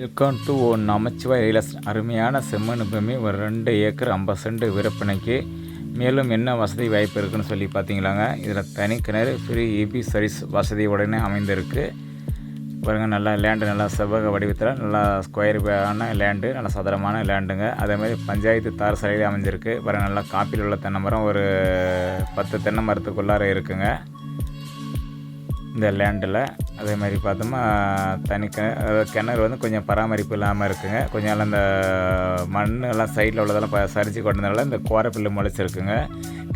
Welcome to ஓ நமச்சிவாய் ரியலஸ் அருமையான செம்மண் பூமி ஒரு ரெண்டு ஏக்கர் ஐம்பது சென்ட் விற்பனைக்கு. மேலும் என்ன வசதி வாய்ப்பு இருக்குதுன்னு சொல்லி பார்த்தீங்களாங்க இதில் தனி கிணறு ஃப்ரீ இபி சர்வீஸ் வசதி உடனே அமைந்திருக்கு. பாருங்கள் நல்லா லேண்டு நல்லா செவ்வக வடிவத்தில் நல்லா ஸ்கொயரான லேண்டு நல்லா சதுரமான லேண்டுங்க அதேமாதிரி பஞ்சாயத்து தார் சாலையில் அமைஞ்சிருக்கு. பாருங்கள் நல்லா காப்பியில் உள்ள தென்னை மரம் ஒரு பத்து தென்னை மரத்துக்குள்ளார இருக்குங்க. இந்த லேண்டில். அதே மாதிரி பார்த்தோம்னா தனி கிண அதாவது கிணறு வந்து கொஞ்சம் பராமரிப்பு இல்லாமல் இருக்குங்க. கொஞ்சம் எல்லாம் அந்த மண் எல்லாம் சைடில் உள்ளதெல்லாம் ப சரிச்சு கொண்டதுனால இந்த கோரப்பில் முளைச்சிருக்குங்க.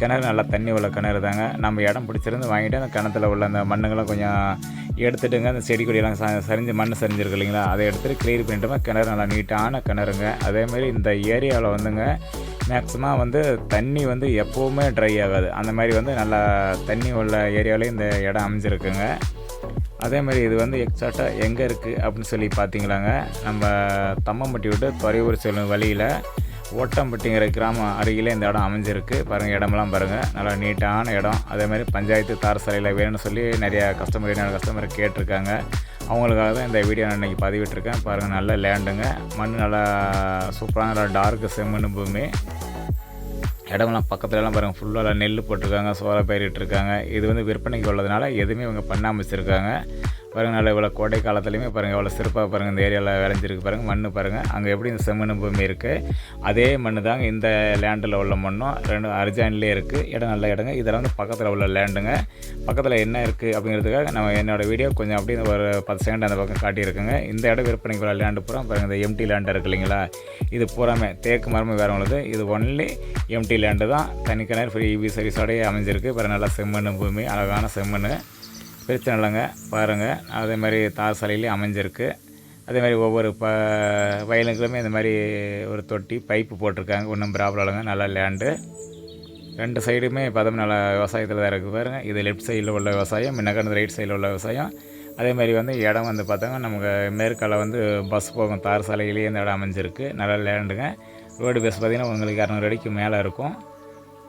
கிணறு நல்லா தண்ணி உள்ள கிணறு தாங்க. நம்ம இடம் பிடிச்சிருந்து வாங்கிட்டு அந்த கிணத்துல உள்ள அந்த மண்ணுங்களாம் கொஞ்சம் எடுத்துட்டுங்க. அந்த செடி கொடியெல்லாம் ச சரிஞ்சு மண் சரிஞ்சிருக்கு இல்லைங்களா? அதை எடுத்துகிட்டு கிளியர் பண்ணிட்டோமா கிணறு நல்லா நீட்டான கிணறுங்க. அதேமாதிரி இந்த ஏரியாவில் வந்துங்க மேக்ஸிமம் வந்து தண்ணி வந்து எப்போவுமே ட்ரை ஆகாது. அந்த மாதிரி வந்து நல்லா தண்ணி உள்ள ஏரியாவிலே இந்த இடம் அமைஞ்சிருக்குங்க. அதே மாதிரி இது வந்து எக்ஸாக்டாக எங்கே இருக்குது அப்படின்னு சொல்லி பார்த்தீங்களாங்க நம்ம தம்மம்பட்டி விட்டு துறையூர் செல்லும் வழியில் ஓட்டம்பட்டிங்கிற கிராமம் அருகிலே இந்த இடம் அமைஞ்சிருக்கு. பாருங்கள் இடமெல்லாம் பாருங்கள் நல்லா நீட்டான இடம். அதே மாதிரி பஞ்சாயத்து தார் சாலையில் வேணும்னு சொல்லி நிறையா கஸ்டமர் என்னோட கஸ்டமர் கேட்டிருக்காங்க. அவங்களுக்காக தான் இந்த வீடியோ நான் இன்றைக்கி பதிவிட்டிருக்கேன். பாருங்கள் நல்ல லேண்டுங்க மண் நல்லா சூப்பரான நல்லா டார்க்கு செம்மண் பூமி. இடம்லாம் பக்கத்துலலாம் பாருங்கள் ஃபுல்லாக நெல் போட்டிருக்காங்க சோள பயிரிட்டிருக்காங்க இது வந்து விற்பனைக்கு உள்ளதுனால எதுவுமே இவங்க பண்ணாமல் வச்சுருக்காங்க. பாருங்கள் நல்லா இவ்வளோ கோடை காலத்துலேயுமே பாருங்கள் எவ்வளோ சிறப்பாக பாருங்கள் இந்த ஏரியாவில் விளைஞ்சிருக்கு பாருங்கள் மண் பாருங்கள் அங்கே எப்படி இந்த செம்மண் பூமி இருக்குது அதே மண் தாங்க இந்த லேண்டில் உள்ள மண்ணும் ரெண்டு அர்ஜான்லேயே இருக்குது இடம் நல்ல இடங்க. இதெல்லாம் வந்து பக்கத்தில் உள்ள லேண்டுங்க பக்கத்தில் என்ன இருக்குது அப்படிங்கிறதுக்காக நம்ம என்னோடய வீடியோ கொஞ்சம் அப்படியே ஒரு பத்து செகண்ட் அந்த பக்கம் காட்டியிருக்குங்க. இந்த இடம் விற்பனைக்கு உள்ள லேண்டு பூரா பாருங்கள் இந்த எம்டி லேண்டாக இருக்குது இல்லைங்களா? இது பூராமே தேக்கு மரமும் வேறு உள்ளது. இது ஒன்லி எம்டி லேண்டு தான். தனி ஃப்ரீ இபி சர்வீஸோடய அமைஞ்சிருக்கு. பாருங்கள் நல்லா செம்மண் பூமி அழகான செம்மண். பிரச்சனை இல்லைங்க. பாருங்கள் அதே மாதிரி தார் சாலையிலையும் அமைஞ்சிருக்கு. அதே மாதிரி ஒவ்வொரு ப வயலுங்களுமே இந்த மாதிரி ஒரு தொட்டி பைப்பு போட்டிருக்காங்க. ஒன்றும் ப்ராப்ளம் இல்லைங்க. நல்லா லேண்டு ரெண்டு சைடுமே பார்த்தோம்னா நல்லா விவசாயத்தில் தான் இருக்குது பாருங்கள் இது லெஃப்ட் சைடில் உள்ள விவசாயம் முன்னக்கண்டு ரைட் சைடில் உள்ள விவசாயம். அதே மாதிரி வந்து இடம் வந்து பார்த்தோங்க நமக்கு மேற்கால வந்து பஸ் போகும். தார் சாலையிலேயே இந்த இடம் அமைஞ்சிருக்கு. நல்லா லேண்டுங்க ரோடு பேஸ் பார்த்திங்கன்னா உங்களுக்கு இரநூறு அடிக்கு மேலே இருக்கும்.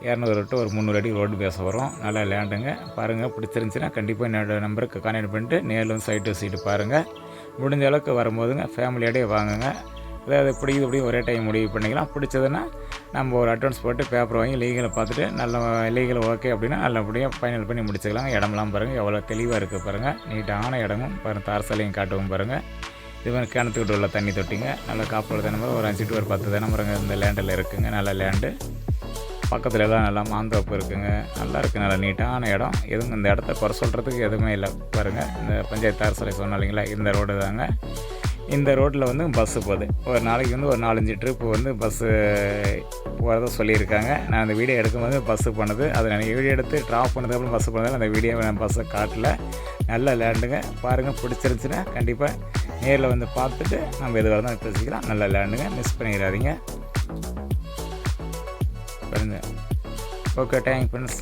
இரநூறு டு ஒரு முந்நூறு அடி ரோடு பேச வரும். நல்லா லேண்டுங்க. பாருங்கள் பிடிச்சிருந்துச்சின்னா கண்டிப்பாக என்னோட நம்பருக்கு கான்டாக்ட் பண்ணிட்டு நேரில் வந்து சைட்டு சீட்டு பாருங்கள் முடிஞ்ச அளவுக்கு வரும்போதுங்க ஃபேமிலியோடய வாங்குங்க. அதாவது பிடிக்குது இப்படி ஒரே டைம் முடிவு பண்ணிக்கலாம். பிடிச்சதுன்னா நம்ம ஒரு அட்வான்ஸ் போட்டு பேப்பர் வாங்கி லீகலை பார்த்துட்டு நல்ல லீகல் ஓகே அப்படின்னா நல்லபடியாக ஃபைனல் பண்ணி முடிச்சுக்கலாம் இடம்லாம் பாருங்கள் எவ்வளோ தெளிவாக இருக்குது பாருங்கள் நீட்டான இடமும் பாருங்கள் தாரசாலையும் காட்டவும் பாருங்கள் இது மாதிரி கிணத்துக்கிட்ட உள்ள தண்ணி தொட்டிங்க. நல்லா காப்போட தினமுறை ஒரு அஞ்சு டு ஒரு பத்து தினமுறைங்க இந்த லேண்டில் இருக்குங்க. நல்ல லேண்டு பக்கத்தில் எல்லாம் நல்லா மாந்தோப்பு இருக்குங்க. நல்லா இருக்குது நல்லா நீட்டான இடம். எதுவும் இந்த இடத்த குறை சொல்கிறதுக்கு எதுவுமே இல்லை. பாருங்கள் இந்த பஞ்சாயத்து அரசரை சொன்னோம் இல்லைங்களா? இந்த ரோடு தாங்க. இந்த ரோட்டில் வந்து பஸ்ஸு போகுது. ஒரு நாளைக்கு வந்து ஒரு நாலஞ்சு ட்ரிப்பு வந்து பஸ்ஸு போகிறத சொல்லியிருக்காங்க. நான் அந்த வீடியோ எடுக்கும்போது பஸ்ஸு போனது. அதை நான் வீடியோ எடுத்து ட்ராப் பண்ணதுக்கப்புறம் பஸ்ஸு போனதால் அந்த வீடியோ நான் பஸ்ஸை காட்டல. நல்ல லேண்டுங்க பாருங்கள் பிடிச்சிருந்துச்சின்னா கண்டிப்பாக நேரில் வந்து பார்த்துட்டு நம்ம எது வரதான் பேசிக்கலாம். நல்ல லேண்டுங்க மிஸ் பண்ணிடாதீங்க. பாருங்க ஓகே தேங்க் ஃப்ரெண்ட்ஸ்